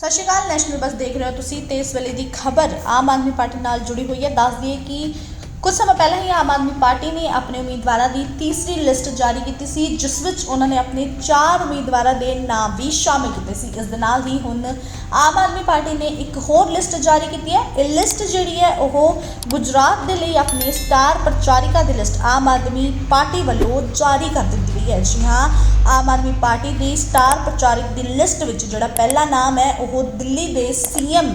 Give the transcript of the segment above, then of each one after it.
ਸਤਿ ਸ਼੍ਰੀ ਅਕਾਲ, ਨੈਸ਼ਨਲ ਬਸ ਦੇਖ ਰਹੇ ਹੋ ਤੁਸੀਂ ਤੇ ਇਸ ਵੇਲੇ ਦੀ ਖਬਰ ਆਮ ਆਦਮੀ ਪਾਰਟੀ ਨਾਲ ਜੁੜੀ ਹੋਈ ਹੈ। ਦੱਸ ਦਈਏ ਕਿ ਕੁਝ ਸਮਾਂ ਪਹਿਲਾਂ ਹੀ ਆਮ ਆਦਮੀ ਪਾਰਟੀ ਨੇ ਆਪਣੇ ਉਮੀਦਵਾਰਾਂ ਦੀ ਤੀਸਰੀ ਲਿਸਟ ਜਾਰੀ ਕੀਤੀ ਸੀ, ਜਿਸ ਵਿੱਚ ਉਹਨਾਂ ਨੇ ਆਪਣੇ ਚਾਰ ਉਮੀਦਵਾਰਾਂ ਦੇ ਨਾਮ ਵੀ ਸ਼ਾਮਿਲ ਕੀਤੇ ਸੀ। ਇਸ ਦੇ ਨਾਲ ਹੀ ਹੁਣ ਆਮ ਆਦਮੀ ਪਾਰਟੀ ਨੇ ਇੱਕ ਹੋਰ ਲਿਸਟ ਜਾਰੀ ਕੀਤੀ ਹੈ। ਇਹ ਲਿਸਟ ਜਿਹੜੀ ਹੈ, ਉਹ ਗੁਜਰਾਤ ਦੇ ਲਈ ਆਪਣੇ ਸਟਾਰ ਪ੍ਰਚਾਰਿਕਾ ਦੀ ਲਿਸਟ ਆਮ ਆਦਮੀ ਪਾਰਟੀ ਵੱਲੋਂ ਜਾਰੀ ਕਰ ਦਿੱਤੀ ਗਈ ਹੈ। ਜੀ ਹਾਂ, ਆਮ ਆਦਮੀ ਪਾਰਟੀ ਦੀ ਸਟਾਰ ਪ੍ਰਚਾਰਕ ਦੀ ਲਿਸਟ ਵਿੱਚ ਜਿਹੜਾ ਪਹਿਲਾ ਨਾਮ ਹੈ, ਉਹ ਦਿੱਲੀ ਦੇ ਸੀਐਮ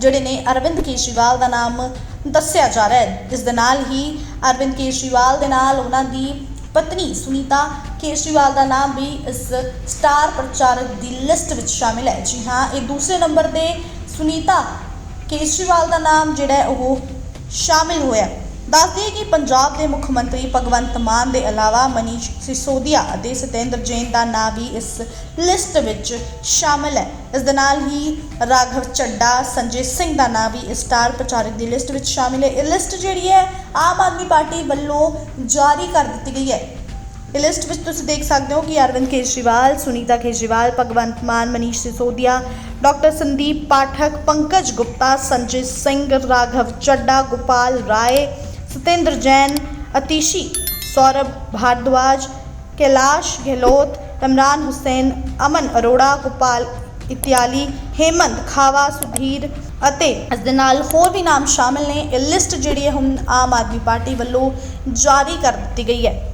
ਜਿਹੜੇ ਨੇ ਅਰਵਿੰਦ ਕੇਜਰੀਵਾਲ ਦਾ ਨਾਮ ਦੱਸਿਆ ਜਾ ਰਿਹਾ ਹੈ। ਇਸ ਦੇ ਨਾਲ ਹੀ ਅਰਵਿੰਦ ਕੇਜਰੀਵਾਲ ਦੇ ਨਾਲ ਉਹਨਾਂ ਦੀ ਪਤਨੀ ਸੁਨੀਤਾ ਕੇਜਰੀਵਾਲ ਦਾ ਨਾਮ ਵੀ ਇਸ ਸਟਾਰ ਪ੍ਰਚਾਰਕ ਦੀ ਲਿਸਟ ਵਿੱਚ ਸ਼ਾਮਿਲ ਹੈ। ਜੀ ਹਾਂ, ਇਹ ਦੂਸਰੇ ਨੰਬਰ ਤੇ ਸੁਨੀਤਾ ਕੇਜਰੀਵਾਲ ਦਾ ਨਾਮ ਜਿਹੜਾ ਉਹ ਸ਼ਾਮਿਲ ਹੋਇਆ। ਦੱਸ ਕਿ ਪੰਜਾਬ ਦੇ ਮੁੱਖ ਮੰਤਰੀ ਭਗਵੰਤ ਮਾਨ ਦੇ ਇਲਾਵਾ ਮਨੀਸ਼ ਸਿਸੋਦੀਆ ਅਤੇ ਸਤੇਂਦਰ ਜੈਨ ਦਾ ਨਾਂ ਵੀ ਇਸ ਲਿਸਟ ਵਿੱਚ ਸ਼ਾਮਿਲ ਹੈ। ਇਸ ਦੇ ਨਾਲ ਹੀ ਰਾਘਵ ਚੱਡਾ ਸੰਜੇ ਸਿੰਘ ਦਾ ਨਾਂ ਵੀ ਇਸ ਸਟਾਰ ਪ੍ਰਚਾਰਕ ਦੀ ਲਿਸਟ ਵਿੱਚ ਸ਼ਾਮਿਲ ਹੈ। ਇਹ ਲਿਸਟ ਜਿਹੜੀ ਹੈ, ਆਮ ਆਦਮੀ ਪਾਰਟੀ ਵੱਲੋਂ ਜਾਰੀ ਕਰ ਦਿੱਤੀ ਗਈ ਹੈ। ਇਹ ਲਿਸਟ ਵਿੱਚ ਤੁਸੀਂ ਦੇਖ ਸਕਦੇ ਹੋ ਕਿ ਅਰਵਿੰਦ ਕੇਜਰੀਵਾਲ, ਸੁਨੀਤਾ ਕੇਜਰੀਵਾਲ, ਭਗਵੰਤ ਮਾਨ, ਮਨੀਸ਼ ਸਿਸੋਦੀਆ, ਡਾਕਟਰ ਸੰਦੀਪ ਪਾਠਕ, ਪੰਕਜ ਗੁਪਤਾ, ਸੰਜੇ ਸਿੰਘ, ਰਾਘਵ ਚੱਡਾ ਗੋਪਾਲ ਰਾਏ ਸਤਿੰਦਰ ਜੈਨ, ਅਤੀਸ਼ੀ, ਸੌਰਭ ਭਾਰਦਵਾਜ, ਕੈਲਾਸ਼ ਗਹਿਲੋਤ, ਇਮਰਾਨ ਹੁਸੈਨ, ਅਮਨ ਅਰੋੜਾ, ਗੋਪਾਲ ਇਤਿਆਲੀ, ਹੇਮੰਤ ਖਾਵਾ, ਸੁਧੀਰ ਅਤੇ ਇਸ ਦੇ ਨਾਲ ਹੋਰ ਵੀ ਨਾਮ ਸ਼ਾਮਿਲ ਨੇ। ਇਹ ਲਿਸਟ ਜਿਹੜੀ ਹੈ ਹੁਣ ਆਮ ਆਦਮੀ ਪਾਰਟੀ ਵੱਲੋਂ ਜਾਰੀ ਕਰ ਦਿੱਤੀ ਗਈ ਹੈ।